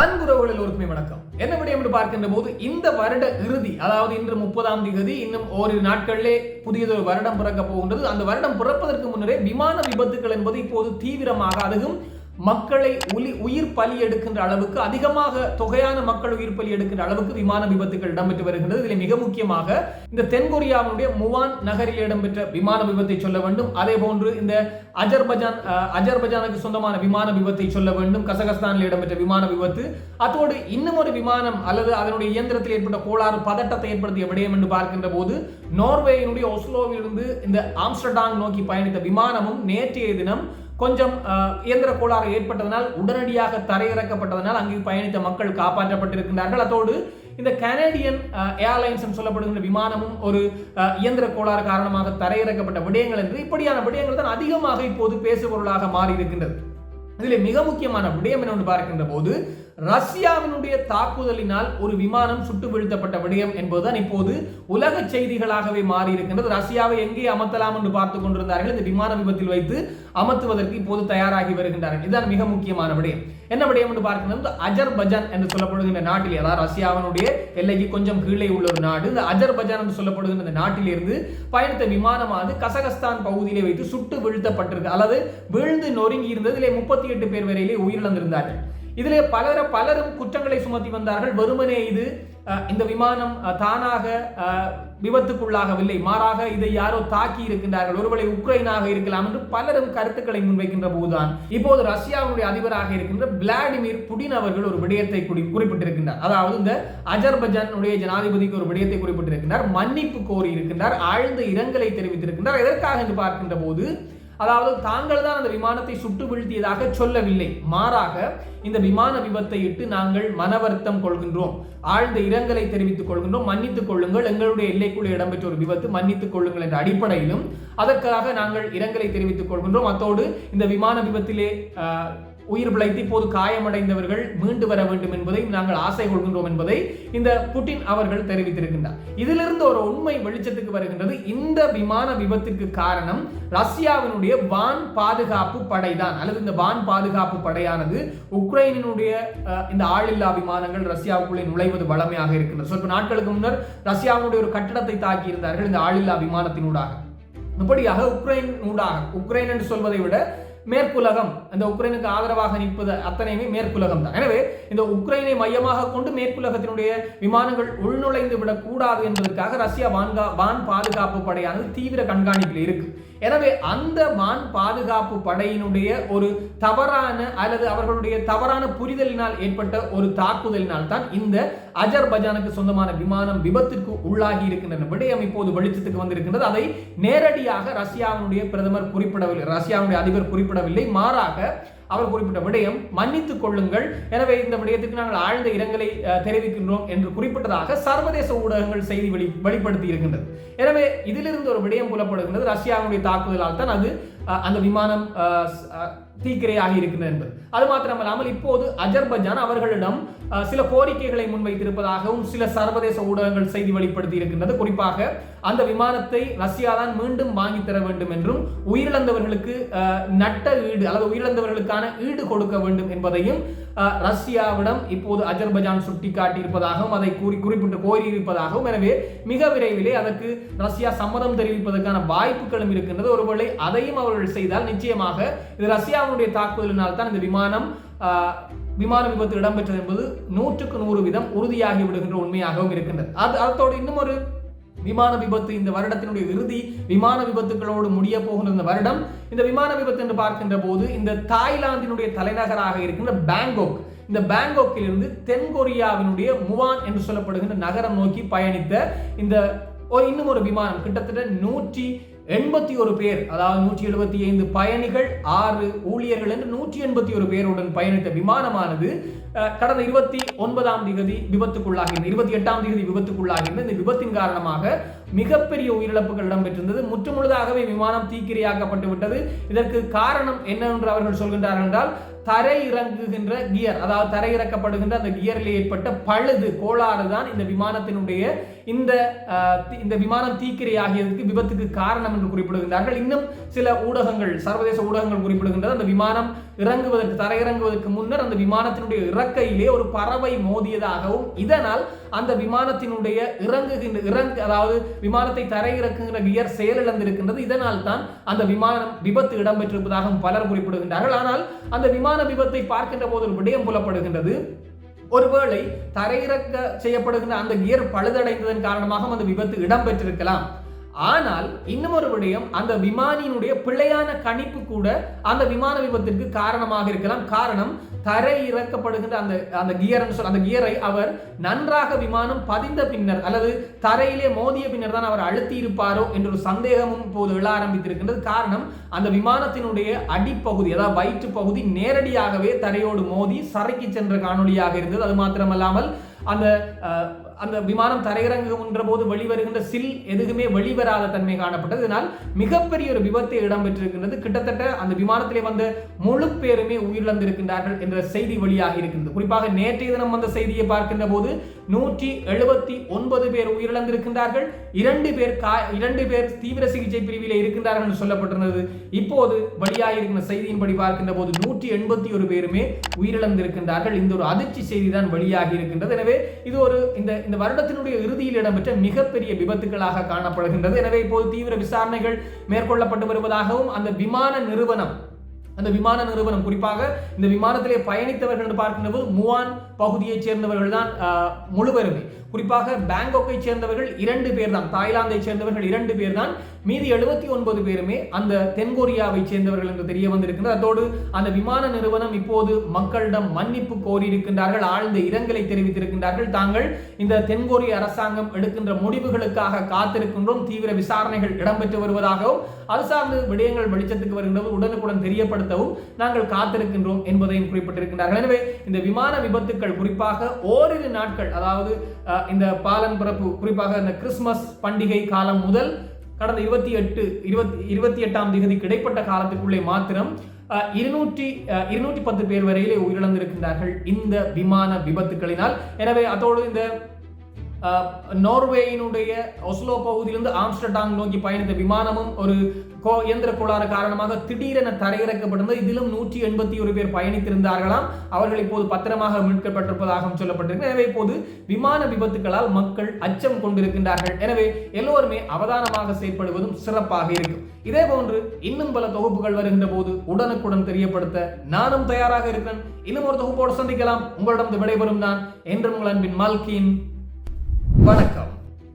அன்புறவுகளில் எல்லோருக்குமே வணக்கம். என்ன விடயம் என்று பார்க்கின்ற போது இந்த வருட இறுதி அதாவது இன்று முப்பதாம் தேதி இன்னும் ஓரிரு நாட்களிலே புதியதொரு வருடம் பிறக்க போகின்றது. அந்த வருடம் பிறப்பதற்கு முன்னரே விமான விபத்துகள் என்பது இப்போது தீவிரமாக அதுவும் மக்களை உலி உயிர் பலி எடுக்கின்ற அளவுக்கு அதிகமாக தொகையான மக்கள் உயிர் பலி எடுக்கின்ற அளவுக்கு விமான விபத்துகள் இடம்பெற்று வருகின்றது. இதில் மிக முக்கியமாக இந்த தென்கொரியாவுடைய முவான் நகரில் இடம்பெற்ற விமான விபத்தை சொல்ல வேண்டும். அதே போன்று இந்த அஜர்பஜான் அஜர்பஜானுக்கு சொந்தமான விமான விபத்தை சொல்ல வேண்டும். கசகஸ்தானில் இடம்பெற்ற விமான விபத்து. அதோடு இன்னும் ஒரு விமானம் அல்லது அதனுடைய இயந்திரத்தில் ஏற்பட்ட கோளாறு பதட்டத்தை ஏற்படுத்திய விடயம் என்று பார்க்கின்ற போது நோர்வேயினுடைய ஒஸ்லோவிலிருந்து இந்த ஆம்ஸ்டர்டாங் நோக்கி பயணித்த விமானமும் நேற்றைய தினம் கொஞ்சம் இயந்திர கோளாறு ஏற்பட்டதனால் உடனடியாக தரையிறக்கப்பட்டதனால் அங்கே பயணித்த மக்கள் காப்பாற்றப்பட்டிருக்கின்றார்கள். அதோடு இந்த கனேடியன் ஏர்லைன்ஸ் சொல்லப்படுகின்ற விமானமும் ஒரு இயந்திர கோளாறு காரணமாக தரையிறக்கப்பட்ட விடயங்கள் என்று இப்படியான விடயங்கள் தான் அதிகமாக இப்போது பேசுபொருளாக மாறி இருக்கின்றது இதில் மிக முக்கியமான விடயம் என்னவென்று பார்க்கின்ற போது ரஷ்யாவினுடைய தாக்குதலினால் ஒரு விமானம் சுட்டு வீழ்த்தப்பட்ட விடயம் என்பதுதான் இப்போது உலக செய்திகளாகவே மாறி இருக்கின்றது ரஷ்யாவை எங்கே அமர்த்தலாம் என்று பார்த்துக் கொண்டிருந்தார்கள். இந்த விமான விபத்தில் வைத்து அமர்த்துவதற்கு இப்போது தயாராகி வருகின்றார்கள். இதுதான் மிக முக்கியமான விடயம். என்ன விடயம் என்று பார்க்கின்றது? அஜர்பஜான் என்று சொல்லப்படுகின்ற நாட்டில் அதாவது ரஷ்யாவினுடைய எல்லைக்கு கொஞ்சம் கீழே உள்ள ஒரு நாடு. இந்த அஜர்பஜான் என்று சொல்லப்படுகின்ற இந்த நாட்டிலிருந்து பயணித்த விமானமானது கசகஸ்தான் பகுதியிலே வைத்து சுட்டு வீழ்த்தப்பட்டிருக்கு. அல்லது வீழ்ந்து நொறுங்கி இருந்தது முப்பத்தி எட்டு பேர் வரையிலே உயிரிழந்திருந்தார்கள். இதிலே பலர பலரும் குற்றங்களை சுமத்தி வந்தார்கள். வெறுமனே இது அஹ், இந்த விமானம் தானாக விபத்துக்குள்ளாகவில்லை. மாறாக இதை யாரோ தாக்கி இருக்கின்றார்கள். ஒருவேளை உக்ரைனாக இருக்கலாம் என்று பலரும் கருத்துக்களை முன்வைக்கின்ற போதுதான். இப்போது ரஷ்யாவுடைய அதிபராக இருக்கின்ற விளாடிமிர் புடின் அவர்கள் ஒரு விடயத்தை குறி- குறிப்பிட்டிருக்கின்றார். அதாவது இந்த அஜர்பஜானுடைய ஜனாதிபதிக்கு ஒரு விடயத்தை குறிப்பிட்டிருக்கின்றார். மன்னிப்பு கோரி இருக்கின்றார் ஆழ்ந்த இரங்கலை தெரிவித்திருக்கின்றார். எதற்காக என்று பார்க்கின்ற போது அதாவது தாங்கள் தான் அந்த விமானத்தை சுட்டு வீழ்த்தியதாக சொல்லவில்லை. மாறாக இந்த விமான விபத்தை இட்டு நாங்கள் மனவருத்தம் கொள்கின்றோம். ஆழ்ந்த இரங்கலை தெரிவித்துக் கொள்கின்றோம். மன்னித்துக் கொள்ளுங்கள். எங்களுடைய எல்லைக்குள்ளே இடம்பெற்ற ஒரு விபத்து. மன்னித்துக் கொள்ளுங்கள் என்ற அடிப்படையிலும் அதற்காக நாங்கள் இரங்கலை தெரிவித்துக் கொள்கின்றோம். அத்தோடு இந்த விமான விபத்திலே உயிர் பிழைத்து இப்போது காயமடைந்தவர்கள் மீண்டு வர வேண்டும் என்பதை நாங்கள் ஆசை கொள்கின்றோம் என்பதை இந்த புட்டின் அவர்கள் தெரிவித்திருக்கின்றார். இதிலிருந்து ஒரு உண்மை வெளிச்சத்துக்கு வருகின்றது. இந்த விமான விபத்திற்கு காரணம் ரஷ்யாவினுடைய வான் பாதுகாப்பு படைதான். அல்லது இந்த வான் பாதுகாப்பு படையானது உக்ரைனினுடைய அஹ், இந்த ஆளில்லா விமானங்கள் ரஷ்யாவுக்குள்ளே நுழைவது வளமையாக இருக்கின்றது. சொற்ப நாட்களுக்கு முன்னர் ரஷ்யாவினுடைய ஒரு கட்டடத்தை தாக்கி இருந்தார்கள் இந்த ஆளில்லா விமானத்தினூடாக. இப்படியாக உக்ரைன் ஊடாக உக்ரைன் என்று சொல்வதை விட மேற்குலகம். அந்த உக்ரைனுக்கு ஆதரவாக நிற்பது அத்தனையுமே மேற்குலகம் தான். எனவே இந்த உக்ரைனை மையமாக கொண்டு மேற்குலகத்தினுடைய விமானங்கள் உள்நுழைந்து விடக்கூடாது என்பதற்காக ரஷ்யா வான்கா வான் பாதுகாப்பு படையானது தீவிர கண்காணிப்பில் இருக்கு. எனவே அந்த மான் பாதுகாப்பு படையினுடைய ஒரு தவறான அல்லது அவர்களுடைய தவறான புரிதலினால் ஏற்பட்ட ஒரு தாக்குதலினால் தான் இந்த அஜர்பஜானுக்கு சொந்தமான விமானம் விபத்துக்கு உள்ளாகி இருக்கின்றன. விடயம் இப்போது வெளிச்சத்துக்கு வந்திருக்கின்றது. அதை நேரடியாக ரஷ்யாவினுடைய பிரதமர் குறிப்பிடவில்லை. ரஷ்யாவுடைய அதிபர் குறிப்பிடவில்லை. மாறாக அவர் குறிப்பிட்ட விடயம் மன்னித்துக் கொள்ளுங்கள். எனவே இந்த விடயத்துக்கு நாங்கள் ஆழ்ந்த இரங்கலை அஹ், தெரிவிக்கின்றோம் என்று குறிப்பிட்டதாக சர்வதேச ஊடகங்கள் செய்தி வெளி வெளிப்படுத்தி இருக்கின்றது. எனவே இதிலிருந்து ஒரு விடயம் புலப்படுகின்றது. ரஷ்யாவுடைய தாக்குதலால் தான் அது அந்த விமானம் தீக்கிரையாக தீக்கிரையாகி இருக்கின்றது என்பது. அது மாத்திரமல்லாமல் இப்போது அஜர்பஜான் அவர்களிடம் சில கோரிக்கைகளை முன்வைத்திருப்பதாகவும் சில சர்வதேச ஊடகங்கள் செய்தி வெளிப்படுத்தி இருக்கின்றது. குறிப்பாக அந்த விமானத்தை ரஷ்யா தான் மீண்டும் வாங்கி தர வேண்டும் என்றும் உயிரிழந்தவர்களுக்கு நட்ட ஈடு அல்லது உயிரிழந்தவர்களுக்கான ஈடு கொடுக்க வேண்டும் என்பதையும் அஹ், ரஷ்யாவிடம் இப்போது அஜர்பஜான் சுட்டிக்காட்டி இருப்பதாகவும் அதை கூறி குறிப்பிட்டு கோரியிருப்பதாகவும். எனவே மிக விரைவிலே அதற்கு ரஷ்யா சம்மதம் தெரிவிப்பதற்கான வாய்ப்புகளும் இருக்கின்றது. ஒருவேளை அதையும் அவர்கள் செய்தால் நிச்சயமாக இது ரஷ்யாவுடைய தாக்குதலினால் தான் இந்த விமானம் விமான விபத்து இடம்பெற்றது என்பது நூற்றுக்கு நூறு வீதம் உறுதியாகி விடுகின்ற உண்மையாகவும் இருக்கின்றது. அது அதோடு இன்னும் ஒரு விமான விபத்து இந்த வருடத்தினுடைய இறுதி விமான விபத்துகளோடு முடிய போகின்ற இந்த வருடம். இந்த விமான விபத்து என்று பார்க்கின்ற போது இந்த தாய்லாந்தினுடைய தலைநகராக இருக்கின்ற பேங்காக். இந்த பேங்காக்கிலிருந்து தென்கொரியாவினுடைய முவான் என்று சொல்லப்படுகின்ற நகரம் நோக்கி பயணித்த இந்த ஒரு இன்னும் ஒரு விமானம் கிட்டத்தட்ட நூற்றி எண்பத்தி ஒரு பேர் அதாவது நூற்றி எழுபத்தி ஐந்து பயணிகள் ஆறு ஊழியர்கள் என்று நூற்றி எண்பத்தி ஒரு பேருடன் பயணித்த விமானமானது கடந்த இருபத்தி ஒன்பதாம் திகதி விபத்துக்குள்ளாகின்ற இருபத்தி எட்டாம் திகதி விபத்துக்குள்ளாகின்ற இந்த விபத்தின் காரணமாக மிகப்பெரிய உயிரிழப்புகள் இடம்பெற்றிருந்தது. முற்றுமுழுதாகவே விமானம் தீக்கிரையாக்கப்பட்டு விட்டது. இதற்கு காரணம் என்னவென்று அவர்கள் சொல்கின்றார்கள் என்றால் தரை இறங்குகின்ற கியர் அதாவது தரை இறக்கப்படுகின்ற அந்த கியரில் ஏற்பட்ட பழுது கோளாறு தான் இந்த விமானத்தினுடைய இந்த இந்த விமானம் தீக்கிரையாகியதற்கு விபத்துக்கு காரணம் என்று குறிப்பிடுகின்றார்கள். இன்னும் சில ஊடகங்கள் சர்வதேச ஊடகங்கள் குறிப்பிடுகின்றது. அந்த விமானம் இறங்குவதற்கு தரையிறங்குவதற்கு முன்னர் அந்த விமானத்தினுடைய இறக்கையிலே ஒரு பறவை மோதியதாகவும் இதனால் அந்த விமானத்தினுடைய இறங்குகின்ற இறங்கு அதாவது விமானத்தை தரையிறக்குங்கிற கியர் செயலிழந்திருக்கின்றது. இதனால் தான் அந்த விமானம் விபத்து இடம்பெற்றிருப்பதாகவும் பலர் குறிப்பிடுகின்றார்கள். ஆனால் அந்த விமான விபத்தை பார்க்கின்ற போது ஒரு விடயம் புலப்படுகின்றது. ஒருவேளை தரையிறக்க செய்யப்படுகின்ற அந்த கியர் பழுதடைந்ததன் காரணமாக அந்த விபத்து இடம்பெற்றிருக்கலாம். ஆனால் இன்னும் ஒரு விடயம் அந்த விமானியினுடைய பிழையான கணிப்பு கூட அந்த விமான விபத்திற்கு காரணமாக இருக்கலாம். காரணம் தரை இறக்கப்படுகின்ற அந்த அந்த கியர் அந்த கியரை அவர் நன்றாக விமானம் பதிந்த பின்னர் அல்லது தரையிலே மோதிய பின்னர் தான் அவர் அழுத்தி இருப்பாரோ என்ற ஒரு சந்தேகமும் இப்போது எழ ஆரம்பித்திருக்கின்றது. காரணம் அந்த விமானத்தினுடைய அடிப்பகுதி அதாவது வயிற்று பகுதி நேரடியாகவே தரையோடு மோதி சரைக்கு சென்ற காணொலியாக இருந்தது. அது மாத்திரமல்லாமல் அந்த அந்த விமானம் தரையிறங்குகின்ற போது வெளிவருகின்ற சில் எதுவுமே வெளிவராத தன்மை காணப்பட்டது. இதனால் மிகப்பெரிய ஒரு விபத்து இடம்பெற்றிருக்கின்றது. கிட்டத்தட்ட அந்த விமானத்திலே வந்த முழு பேருமே உயிரிழந்திருக்கின்றார்கள் என்ற செய்தி வெளியாக இருக்கின்றது. குறிப்பாக நேற்றைய தினம் வந்த செய்தியை பார்க்கின்ற போது நூற்றி எழுபத்தி ஒன்பது பேர் உயிரிழந்திருக்கின்றார்கள். இரண்டு பேர் கா இரண்டு பேர் தீவிர சிகிச்சை பிரிவில் இருக்கின்றார்கள் என்று சொல்லப்பட்டிருந்தது. இப்போது வெளியாகியிருக்கிற செய்தியின்படி பார்க்கின்ற போது நூற்றி எண்பத்தி ஒரு பேருமே உயிரிழந்திருக்கின்றார்கள். இந்த ஒரு அதிர்ச்சி செய்தி தான் வெளியாகி இருக்கின்றது. எனவே இது ஒரு இந்த இந்த வருடத்தினுடைய இறுதியில் இடம்பெற்ற மிகப்பெரிய விபத்துகளாக காணப்படுகின்றது. எனவே இப்போது தீவிர விசாரணைகள் மேற்கொள்ளப்பட்டு வருவதாகவும் அந்த விமான நிறுவனம் அந்த விமான நிறுவனம். குறிப்பாக இந்த விமானத்திலே பயணித்தவர்கள் என்று பார்க்கின்ற போது முவான் பகுதியைச் சேர்ந்தவர்கள் தான் முழுவருமை. குறிப்பாக பேங்காக்கை சேர்ந்தவர்கள் இரண்டு பேர் தான் தாய்லாந்தை சேர்ந்தவர்கள் இரண்டு பேர் தான் மீதி எழுபத்தி ஒன்பது பேருமே அந்த தென்கொரியாவை சேர்ந்தவர்கள் என்று தெரிய வந்திருக்கிறது அதோடு அந்த விமான நிறுவனம் இப்போது மக்களிடம் மன்னிப்பு கோரி இருக்கின்றார்கள் ஆழ்ந்த இரங்கலை தெரிவித்திருக்கின்றார்கள். தாங்கள் இந்த தென்கொரிய அரசாங்கம் எடுக்கின்ற முடிவுகளுக்காக காத்திருக்கின்றோம். தீவிர விசாரணைகள் இடம்பெற்று வருவதாகவும் அது சார்ந்த விடயங்கள் வெளிச்சத்துக்கு வருகின்றது உடனுக்குடன் தெரியப்படுத்தவும் நாங்கள் காத்திருக்கின்றோம் என்பதையும் குறிப்பிட்டிருக்கின்றார்கள். எனவே இந்த விமான விபத்துக்கள் குறிப்பாக ஓரிரு நாட்கள் அதாவது இந்த பாலன் பிறப்பு குறிப்பாக இந்த கிறிஸ்துமஸ் பண்டிகை காலம் முதல் கடந்த இருபத்தி எட்டு இருபத்தி இருபத்தி எட்டாம் தேதி கிடைப்பட்ட காலத்துக்குள்ளே மாத்திரம் இருநூற்றி இருநூற்றி பத்து பேர் வரையிலே உயிரிழந்திருக்கின்றார்கள் இந்த விமான விபத்துக்களினால். எனவே அதோடு இந்த நோர்வேயினுடைய ஒஸ்லோ பகுதியிலிருந்து ஆம்ஸ்டர்டாங் நோக்கி பயணித்த விமானமும் ஒரு கோ இயந்திர கோளாறு காரணமாக திடீரென தரையிறக்கப்பட்டிருந்தது. இதிலும் நூற்றி எண்பத்தி ஒரு பேர் பயணித்திருந்தார்களாம். அவர்கள் இப்போது பத்திரமாக மீட்கப்பட்டிருப்பதாகவும் சொல்லப்பட்டிருக்கு. எனவே இப்போது விமான விபத்துகளால் மக்கள் அச்சம் கொண்டிருக்கின்றார்கள். எனவே எல்லோருமே அவதானமாக செயற்படுவதும் சிறப்பாக இருக்கும். இதே போன்று இன்னும் பல தொகுப்புகள் வருகின்ற போது உடனுக்குடன் தெரியப்படுத்த நானும் தயாராக இருக்கிறேன். இன்னும் ஒரு தொகுப்போடு சந்திக்கலாம். உங்களிடம் விடைபெறும் நான் என்றும் உங்கள் அன்பின் மால்கின் வணக்கம்.